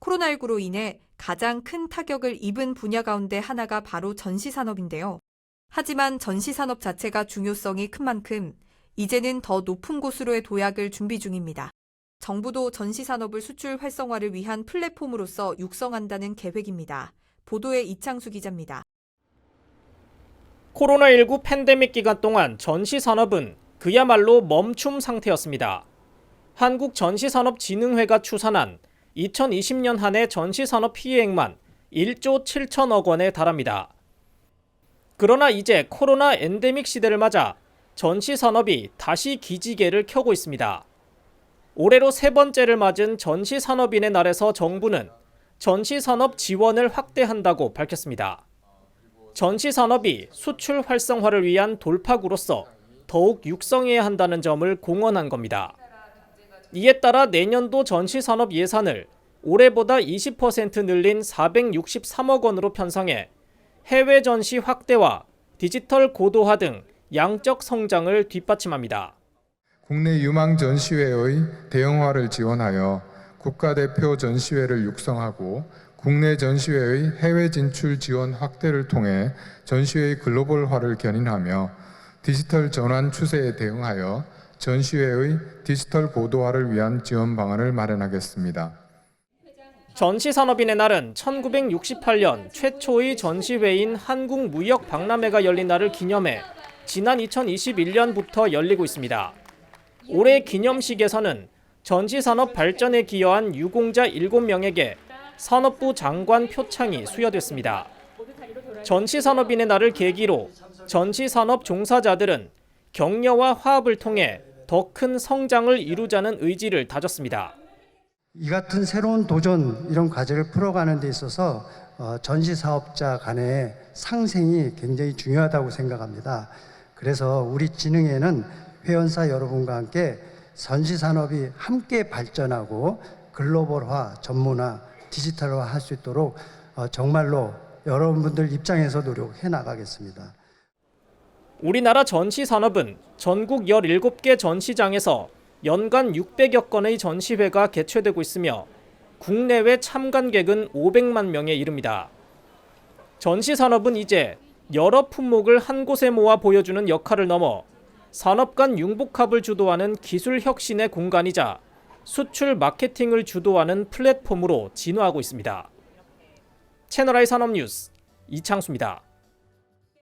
코로나19로 인해 가장 큰 타격을 입은 분야 가운데 하나가 바로 전시산업인데요. 하지만 전시산업 자체가 중요성이 큰 만큼 이제는 더 높은 곳으로의 도약을 준비 중입니다. 정부도 전시산업을 수출 활성화를 위한 플랫폼으로서 육성한다는 계획입니다. 보도에 이창수 기자입니다. 코로나19 팬데믹 기간 동안 전시 산업은 그야말로 멈춤 상태였습니다. 한국전시산업진흥회가 추산한 2020년 한 해 전시산업 피해액만 1조 7천억 원에 달합니다. 그러나 이제 코로나 엔데믹 시대를 맞아 전시산업이 다시 기지개를 켜고 있습니다. 올해로 세 번째를 맞은 전시산업인의 날에서 정부는 전시산업 지원을 확대한다고 밝혔습니다. 전시산업이 수출 활성화를 위한 돌파구로서 더욱 육성해야 한다는 점을 공언한 겁니다. 이에 따라 내년도 전시산업 예산을 올해보다 20% 늘린 463억 원으로 편성해 해외 전시 확대와 디지털 고도화 등 양적 성장을 뒷받침합니다. 국내 유망 전시회의 대형화를 지원하여 국가대표 전시회를 육성하고 국내 전시회의 해외 진출 지원 확대를 통해 전시회의 글로벌화를 견인하며 디지털 전환 추세에 대응하여 전시회의 디지털 고도화를 위한 지원 방안을 마련하겠습니다. 전시산업인의 날은 1968년 최초의 전시회인 한국무역박람회가 열린 날을 기념해 지난 2021년부터 열리고 있습니다. 올해 기념식에서는 전시산업 발전에 기여한 유공자 7명에게 산업부 장관 표창이 수여됐습니다. 전시산업인의 날을 계기로 전시산업 종사자들은 격려와 화합을 통해 더 큰 성장을 이루자는 의지를 다졌습니다. 이 같은 새로운 도전 이런 과제를 풀어가는 데 있어서 어, 전시 사업자 간의 상생이 굉장히 중요하다고 생각합니다. 그래서 우리 진흥회는 회원사 여러분과 함께 전시 산업이 함께 발전하고 글로벌화, 전문화, 디지털화 할 수 있도록 어, 정말로 여러분들 입장에서 노력해 나가겠습니다. 우리나라 전시 산업은 전국 17개 전시장에서 연간 600여 건의 전시회가 개최되고 있으며 국내외 참관객은 500만 명에 이릅니다. 전시 산업은 이제 여러 품목을 한 곳에 모아 보여주는 역할을 넘어 산업 간 융복합을 주도하는 기술 혁신의 공간이자 수출 마케팅을 주도하는 플랫폼으로 진화하고 있습니다. 채널I 산업뉴스 이창수입니다.